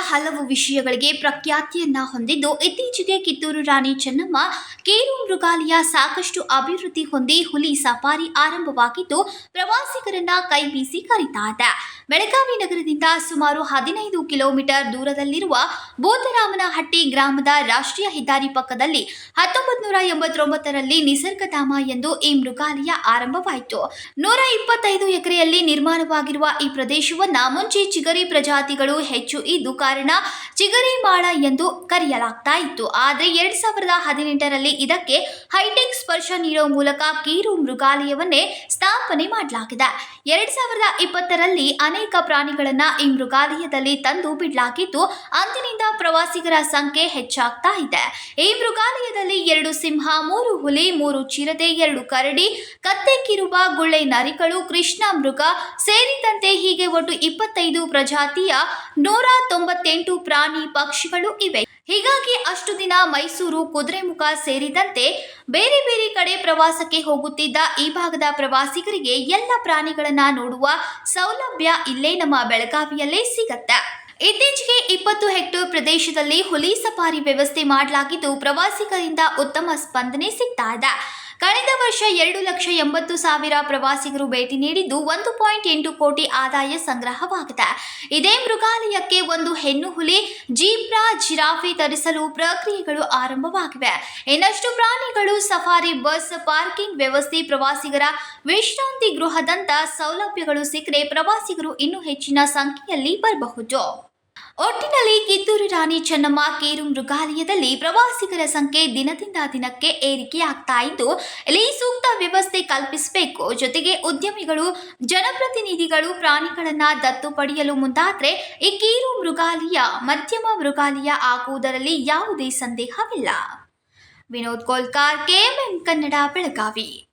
ಹಲವು ವಿಷಯಗಳಿಗೆ ಪ್ರಖ್ಯಾತಿಯನ್ನ ಹೊಂದಿದ್ದು, ಇತ್ತೀಚೆಗೆ ಕಿತ್ತೂರು ರಾಣಿ ಚೆನ್ನಮ್ಮ ಕೇರು ಮೃಗಾಲಯ ಸಾಕಷ್ಟು ಅಭಿವೃದ್ಧಿ ಹೊಂದಿ ಹುಲಿ ಸಫಾರಿ ಆರಂಭವಾಗಿದ್ದು, ಪ್ರವಾಸಿಗರನ್ನ ಕೈ ಬೀಸಿ ಕರೀತಾ ಬೆಳಗಾವಿ ನಗರದಿಂದ ಸುಮಾರು ಹದಿನೈದು ಕಿಲೋಮೀಟರ್ ದೂರದಲ್ಲಿರುವ ಬೋಧರಾಮನಹಟ್ಟಿ ಗ್ರಾಮದ ರಾಷ್ಟ್ರೀಯ ಹೆದ್ದಾರಿ ಪಕ್ಕದಲ್ಲಿ ಹತ್ತೊಂಬತ್ತು ನೂರ ಎಂಬತ್ತೊಂಬತ್ತರಲ್ಲಿ ನಿಸರ್ಗಧಾಮ ಎಂದು ಈ ಮೃಗಾಲಯ ಆರಂಭವಾಯಿತು. ನೂರ ಇಪ್ಪತ್ತೈದು ಎಕರೆಯಲ್ಲಿ ನಿರ್ಮಾಣವಾಗಿರುವ ಈ ಪ್ರದೇಶವನ್ನ ಮುಂಚೆ ಚಿಗರಿ ಪ್ರಜಾತಿಗಳು ಹೆಚ್ಚು ಇದ್ದು ಕಾರಣ ಚಿಗರಿ ಮಾಳ ಎಂದು ಕರೆಯಲಾಗ್ತಾ ಇತ್ತು. ಆದರೆ ಎರಡ್ ಸಾವಿರದ ಹದಿನೆಂಟರಲ್ಲಿ ಇದಕ್ಕೆ ಹೈಟೆಕ್ ಸ್ಪರ್ಶ ನೀಡುವ ಮೂಲಕ ಕೀರು ಮೃಗಾಲಯವನ್ನೇ ಸ್ಥಾಪನೆ ಮಾಡಲಾಗಿದೆ. ಎರಡ್ ಸಾವಿರದ ಇಪ್ಪತ್ತರಲ್ಲಿ ಅನೇಕ ಪ್ರಾಣಿಗಳನ್ನ ಈ ಮೃಗಾಲಯದಲ್ಲಿ ತಂದು ಬಿಡಲಾಗಿದ್ದು, ಅಂದಿನಿಂದ ಪ್ರವಾಸಿಗರ ಸಂಖ್ಯೆ ಹೆಚ್ಚಾಗ್ತಾ ಇದೆ. ಈ ಮೃಗಾಲಯದಲ್ಲಿ ಎರಡು ಸಿಂಹ, ಮೂರು ಹುಲಿ, ಮೂರು ಚಿರತೆ, ಎರಡು ಕರಡಿ, ಕತ್ತೆ, ಕಿರುಬ, ಗುಳ್ಳೆ ನರಿಗಳು, ಕೃಷ್ಣ ಮೃಗ ಸೇರಿದಂತೆ ಹೀಗೆ ಒಟ್ಟು ಇಪ್ಪತ್ತೈದು ಪ್ರಜಾತಿಯ ನೂರ ತೊಂಬತ್ತೆಂಟು ಪ್ರಾಣಿ ಪಕ್ಷಿಗಳು ಇವೆ. ಹೀಗಾಗಿ ಅಷ್ಟು ದಿನ ಮೈಸೂರು ಕುದುರೆಮುಖ ಸೇರಿದಂತೆ ಬೇರೆ ಬೇರೆ ಕಡೆ ಪ್ರವಾಸಕ್ಕೆ ಹೋಗುತ್ತಿದ್ದ ಈ ಭಾಗದ ಪ್ರವಾಸಿಗರಿಗೆ ಎಲ್ಲ ಪ್ರಾಣಿಗಳನ್ನ ನೋಡುವ ಸೌಲಭ್ಯ ಇಲ್ಲೇ ನಮ್ಮ ಬೆಳಗಾವಿಯಲ್ಲೇ ಸಿಗತ್ತೆ. ಇತ್ತೀಚೆಗೆ ಇಪ್ಪತ್ತು ಹೆಕ್ಟೇರ್ ಪ್ರದೇಶದಲ್ಲಿ ಹುಲಿ ಸಫಾರಿ ವ್ಯವಸ್ಥೆ ಮಾಡಲಾಗಿದ್ದು ಪ್ರವಾಸಿಗರಿಂದ ಉತ್ತಮ ಸ್ಪಂದನೆ ಸಿಗ್ತಾ ಇದೆ. ಕಳೆದ ವರ್ಷ ಎರಡು ಲಕ್ಷ ಎಂಬತ್ತು ಸಾವಿರ ಪ್ರವಾಸಿಗರು ಭೇಟಿ ನೀಡಿದ್ದು ಒಂದು ಪಾಯಿಂಟ್ ಎಂಟು ಕೋಟಿ ಆದಾಯ ಸಂಗ್ರಹವಾಗಿದೆ. ಇದೇ ಮೃಗಾಲಯಕ್ಕೆ ಒಂದು ಹೆಣ್ಣು ಹುಲಿ, ಜೀಬ್ರಾ ಜಿರಾಫಿ ತರಿಸಲು ಪ್ರಕ್ರಿಯೆಗಳು ಆರಂಭವಾಗಿವೆ. ಇನ್ನಷ್ಟು ಪ್ರಾಣಿಗಳು ಸಫಾರಿ, ಬಸ್, ಪಾರ್ಕಿಂಗ್ ವ್ಯವಸ್ಥೆ, ಪ್ರವಾಸಿಗರ ವಿಶ್ರಾಂತಿ ಗೃಹದಂತ ಸೌಲಭ್ಯಗಳು ಸಿಕ್ಕರೆ ಪ್ರವಾಸಿಗರು ಇನ್ನೂ ಹೆಚ್ಚಿನ ಸಂಖ್ಯೆಯಲ್ಲಿ ಬರಬಹುದು. ಒಟ್ಟಿನಲ್ಲಿ ಕಿತ್ತೂರು ರಾಣಿ ಚೆನ್ನಮ್ಮ ಕೇರು ಮೃಗಾಲಯದಲ್ಲಿ ಪ್ರವಾಸಿಗರ ಸಂಖ್ಯೆ ದಿನದಿಂದ ದಿನಕ್ಕೆ ಏರಿಕೆಯಾಗ್ತಾ ಇದ್ದು, ಇಲ್ಲಿ ಸೂಕ್ತ ವ್ಯವಸ್ಥೆ ಕಲ್ಪಿಸಬೇಕು. ಜೊತೆಗೆ ಉದ್ಯಮಿಗಳು, ಜನಪ್ರತಿನಿಧಿಗಳು ಪ್ರಾಣಿಗಳನ್ನ ದತ್ತು ಪಡೆಯಲು ಮುಂದಾದ್ರೆ, ಈ ಕೀರು ಮೃಗಾಲಯ, ಮಧ್ಯಮ ಮೃಗಾಲಯ ಆಗುವುದರಲ್ಲಿ ಯಾವುದೇ ಸಂದೇಹವಿಲ್ಲ. ವಿನೋದ್ ಕೋಲ್ಕಾರ್ ಕೆಎಂಎಂ ಕನ್ನಡ ಬೆಳಗಾವಿ.